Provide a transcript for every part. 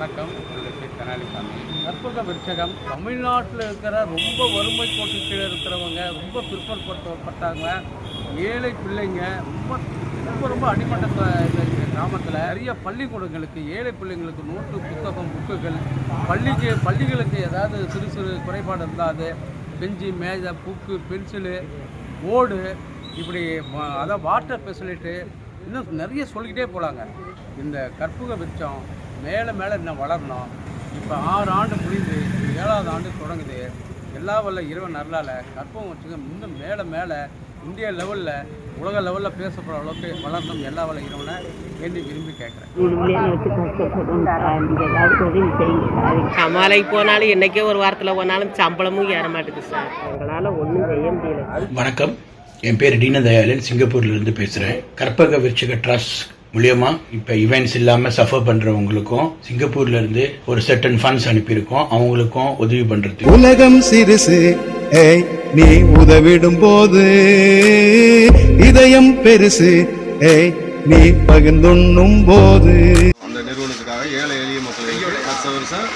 வணக்கம். என்னுடைய பேர் கனாலிசாமி கற்பக விருட்சகம் தமிழ்நாட்டில் இருக்கிற ரொம்ப வறுமை கோட்டுக்கீழே இருக்கிறவங்க ரொம்ப பிற்படுத்தப்பட்டவங்க ஏழை பிள்ளைங்க ரொம்ப ரொம்ப ரொம்ப அடிமட்ட கிராமத்தில் நிறைய பள்ளிக்கூடங்களுக்கு ஏழை பிள்ளைங்களுக்கு நோட்டு புத்தகம் புக்குகள் பள்ளிக்கு பள்ளிகளுக்கு ஏதாவது சிறு சிறு குறைபாடு இருந்தாது பெஞ்சு மேஜை புக்கு பென்சிலு போர்டு இப்படி அதான் வாட்டர் ஃபெசிலிட்டி இன்னும் நிறைய சொல்லிக்கிட்டே போகலாங்க இந்த கற்பக விருட்சம் மேலே மேலே இன்னும் வளரணும். இப்போ ஆறு ஆண்டு முடிந்து ஏழாவது ஆண்டு தொடங்குது. எல்லா வல்ல இறைவன் நல்லால கற்பகம் வச்சுங்க இன்னும் மேலே மேலே இந்தியா லெவலில் உலக லெவலில் பேசப்படுற அளவுக்கு வளரணும் எல்லா வல்ல இறைவனை வேண்டி விரும்பி கேட்குறேன். சமாளைக்கு போனாலும் என்னைக்கே ஒரு வாரத்தில் போனாலும் சம்பளமும் ஏற மாட்டேங்குது சார். எங்களால் ஒன்றும் செய்ய முடியல. வணக்கம். என் பேர் டீன தயாளன் சிங்கப்பூர்லேருந்து பேசுகிறேன் கற்பக விருச்சிக ட்ரஸ்ட் மூலியமா இப்போ இவெண்ட்ஸ் இல்லாமல் சஃபர் பண்ணுறவங்களுக்கும் சிங்கப்பூர்லேருந்து ஒரு செட்டன் ஃபண்ட்ஸ் அனுப்பியிருக்கோம். அவங்களுக்கும் உதவி பண்ணுறதுக்கு உலகம் சிறுசு ஏய் நீ உதவிடும் போது இதயம் பெருசு ஏய் நீ பகிர்ந்துண்ணும் போது அந்த நிறுவனத்துக்காக ஏழை எளிய மக்களுக்கு வருஷம் வருஷம்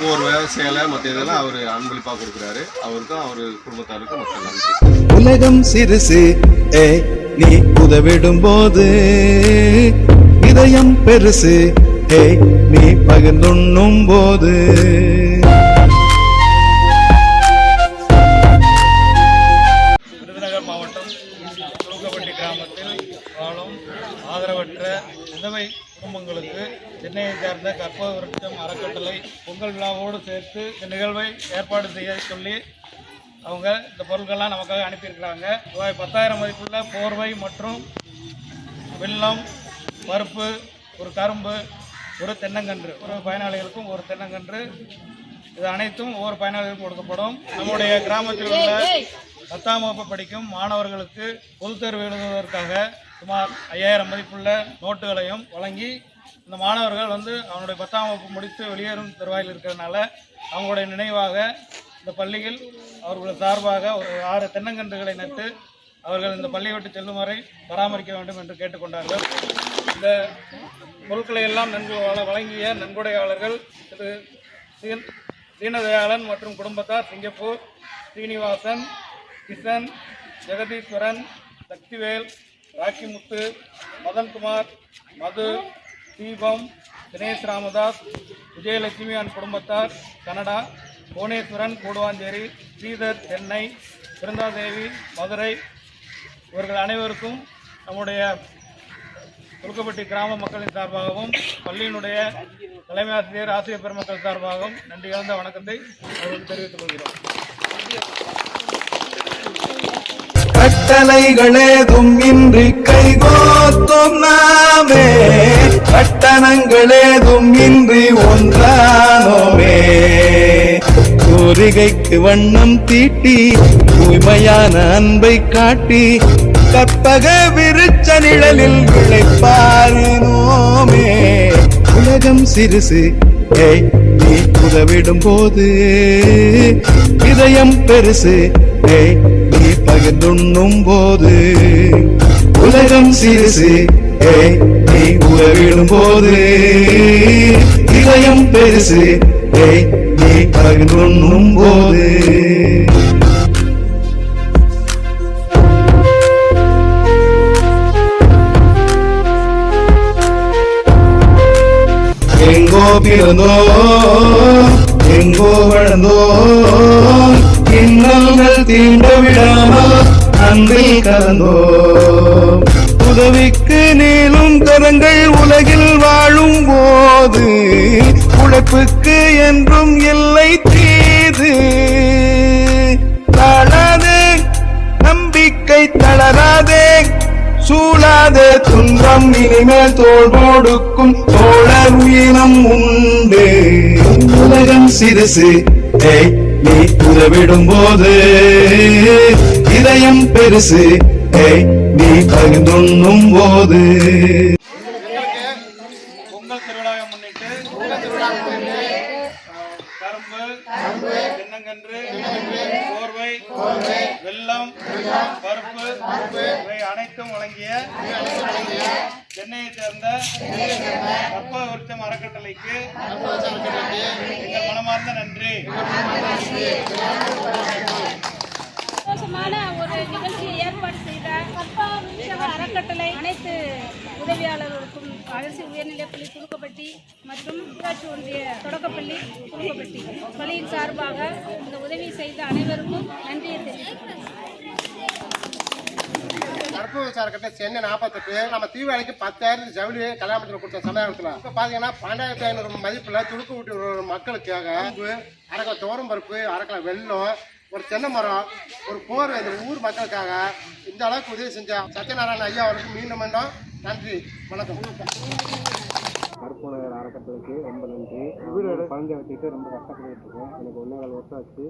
போர்வை சேலை மற்ற இதெல்லாம் அவர் அன்பளிப்பாக கொடுக்குறாரு. அவருக்கும் அவர் குடும்பத்தாருக்கும் மக்கள் நன்றி. உலகம் சிறுசு ஏ நீ உதவிடும் போது இதயம் பெருசு ஏய் நீ பகிர்ந்துண்ணும் போது வாழும் ஆதரவற்ற விதவை குடும்பங்களுக்கு சென்னையை சேர்ந்த கற்பக விருட்சம் அறக்கட்டளை பொங்கல் விழாவோடு சேர்த்து இந்த நிகழ்வை ஏற்பாடு செய்ய சொல்லி அவங்க இந்த பொருட்கள்லாம் நமக்காக அனுப்பியிருக்கிறாங்க. ரூபாய் பத்தாயிரம் மதிப்புள்ள போர்வை மற்றும் வெள்ளம் பருப்பு ஒரு கரும்பு ஒரு தென்னங்கன்று. ஒரு பயனாளிகளுக்கும் ஒரு தென்னங்கன்று. இது அனைத்தும் ஒவ்வொரு பயனாளிகளுக்கும் கொடுக்கப்படும். நம்முடைய கிராமத்தில் உள்ள பத்தாம் வகுப்பு படிக்கும் மாணவர்களுக்கு பொதுத் தேர்வு எழுதுவதற்காக சுமார் ஐயாயிரம் மதிப்புள்ள நோட்டுகளையும் வழங்கி இந்த மாணவர்கள் வந்து அவனுடைய பத்தாம் வகுப்பு முடித்து வெளியேறும் தருவாயில் இருக்கிறதுனால அவங்களுடைய நினைவாக இந்த பள்ளியில் அவர்கள் சார்பாக ஒரு ஆறு தென்னங்கன்றுகளை நட்டு அவர்கள் இந்த பள்ளியை விட்டு செல்லும் வரை பராமரிக்க வேண்டும் என்று கேட்டுக்கொண்டார்கள். இந்த பொருட்களை எல்லாம் நன்கு வழங்கிய நன்கொடையாளர்கள் திரு சீன தீனதயாளன் மற்றும் குடும்பத்தார் சிங்கப்பூர் ஸ்ரீனிவாசன் கிஷன் ஜெகதீஸ்வரன் சக்திவேல் ராக்கிமுத்து மதன்குமார் மது தீபம் தினேஷ் ராமதாஸ் விஜயலட்சுமி அண்ட் குடும்பத்தார் கனடா புவனேஸ்வரன் கூடுவாஞ்சேரி ஸ்ரீதர் சென்னை பிருந்தாதேவி மதுரை இவர்கள் அனைவருக்கும் நம்முடைய துலுக்கப்பட்டி கிராம மக்களின் சார்பாகவும் பள்ளியினுடைய தலைமை ஆசிரியர் ஆசிரியர் பெருமக்கள் சார்பாகவும் நன்றி கலந்த வணக்கத்தை அவர்களுக்கு தெரிவித்துக் கொள்கிறோம். கட்டளைகளேதும் இன்றி கைகோத்தும் நாமே. கட்டணங்களேதும் இன்றி ஒன்றானோமே. கூறிகைக்கு வண்ணம் தீட்டி தூய்மையான அன்பை காட்டி கற்பக விருச்ச நிழலில் விளைப்பாரினோமே உலகம் சிறுசு ஏய் நீ உதவிடும் போது இதயம் பெருசு ஏய் நீ பகிர்ந்துண்ணும் போது உலகம் சிறுசு ஏய் நீ உதவிடும் போது இதயம் பெருசு ஏய் நீ பகிர்ந்துண்ணும் போது எங்கோ பிறந்தோ எங்கோ வளர்ந்தோ இன்னல்கள் தீண்ட விடாமல் அன்பில் கலந்தோ உதவிக்கு நீளும் கரங்கள் உலகில் வாழும் போது உழைப்புக்கு என்றும் இல்லை தீது. தளராதே நம்பிக்கை தளராதே. சூழாதே துன்பம் இனிமேல் தோள் கொடுக்கும் தோழர் உயிரம் உண்டு. உலகம் சிறுசு. ஏய் நீ உதவிடும் போது இதயம் பெருசு. ஏய் நீ பகிர்ந்துண்ணும் போது பொங்கல் திருவிழாவை முன்னிட்டு கரும்பு தென்னங்கன்று போர்வை வெல்லம் பருப்பு இவை அனைத்தும் வழங்கிய சென்னையை சேர்ந்த கற்பக விருட்சம் அறக்கட்டளைக்கு எங்கள் மனமார்ந்த நன்றி. சந்தோஷமான ஒரு நிகழ்ச்சியை ஏற்பாடு செய்த கற்பா விருட்சக அறக்கட்டளை அனைத்து உதவியாளர்களுக்கும் அரசு உயர்நிலைப்பள்ளி துருக்கப்பட்டி மற்றும் ஊராட்சி ஒன்றிய தொடக்கப்பள்ளி துருக்கப்பட்டி பள்ளியின் சார்பாக இந்த உதவி செய்த அனைவருக்கும் நன்றியை தெரிவித்துக் கருப்பு கட்ட சென்னை நாற்பத்தெட்டு நம்ம தீபாவளிக்கு பத்தாயிரம் ஜவுளி கல்யாணத்தில் கொடுத்த சமயத்தில். இப்போ பார்த்தீங்கன்னா பன்னெண்டாயிரத்தி ஐநூறு மதிப்பில் துடுக்கு விட்டு ஒரு மக்களுக்காக உப்பு, தோரம் பருப்பு அரைக்கலை வெள்ளம் ஒரு தென்னை மரம் ஒரு போர் இந்த ஊர் மக்களுக்காக இந்த அளவுக்கு உதவி செஞ்ச சத்யநாராயண ஐயா அவருக்கு மீண்டும் மீண்டும் நன்றி வணக்கம். கருப்பு நகர் அறக்கட்டளைக்கு ரொம்ப நன்றி. வீடு குழந்தைய வச்சுக்கிட்டு ரொம்ப கஷ்டப்பட்டு இருக்கேன் எனக்கு ஒன்றே கால் வருஷம் ஆச்சு.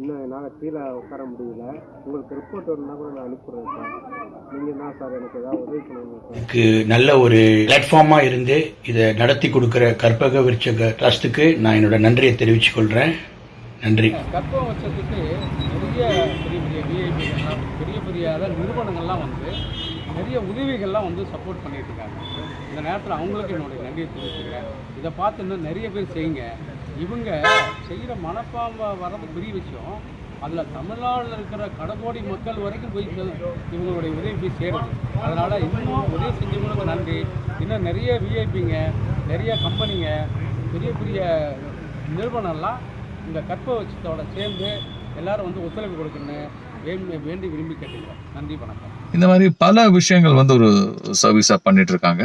இன்னும் என்னால் கீழே உட்கார முடியல. உங்களுக்கு ரிப்போர்ட் இருந்தால் கூட நான் அனுப்பிடுறேன் சார். நீங்கள் தான் சார் எனக்கு ஏதாவது உதவி பண்ணுங்க எனக்கு நல்ல ஒரு பிளாட்ஃபார்மா இருந்து இதை நடத்தி கொடுக்கிற கற்பக விருட்சக ட்ரஸ்ட்டுக்கு நான் என்னோட நன்றியை தெரிவித்துக் கொள்கிறேன் நன்றி. கற்பக நிறைய பெரிய பெரிய விஐபிகள்லாம் பெரிய பெரிய அதாவது நிறுவனங்கள்லாம் வந்து நிறைய உதவிகள்லாம் வந்து சப்போர்ட் பண்ணிட்டு இருக்காங்க. இந்த நேரத்தில் அவங்களுக்கு என்னுடைய நன்றியை தெரிவிச்சுக்கிறேன். இதை பார்த்து இன்னும் நிறைய பேர் செய்யுங்க. இவங்க செய்கிற மனப்பாம்பை வர்றது பெரிய விஷயம். அதில் தமிழ்நாட்டில் இருக்கிற கடகோடி மக்கள் வரைக்கும் போய் இவங்களுடைய உதவி போய் சேருது அதனால் இன்னும் உதவி செஞ்சவங்களுக்கு நன்றி. இன்னும் நிறைய விஐபிங்க நிறைய கம்பெனிங்க பெரிய பெரிய நிறுவனம்லாம் இந்த கற்பவட்சத்தோட சேர்ந்து எல்லாரும் வந்து ஒத்துழைப்பு கொடுக்கணும்னு வேண்டி வேண்டி விரும்பி கேட்டுக்கிறோம். நன்றி வணக்கம். இந்த மாதிரி பல விஷயங்கள் வந்து ஒரு சர்வீஸாக பண்ணிட்டு இருக்காங்க.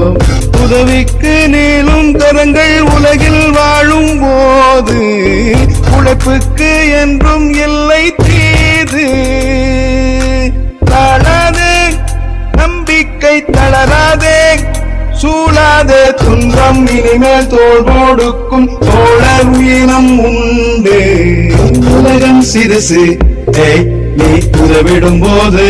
உதவிக்கு நீளும் கரங்கள் உலகில் வாழும் போது உழைப்புக்கு என்றும் இல்லை தீது. தளராதே நம்பிக்கை தளராதே சூழாதே துன்பம் இனிமேல் தோள் கொடுக்கும் தோழர் உயிரம் உண்டு. உலகம் சிறுசு நீ உதவிடும் போது.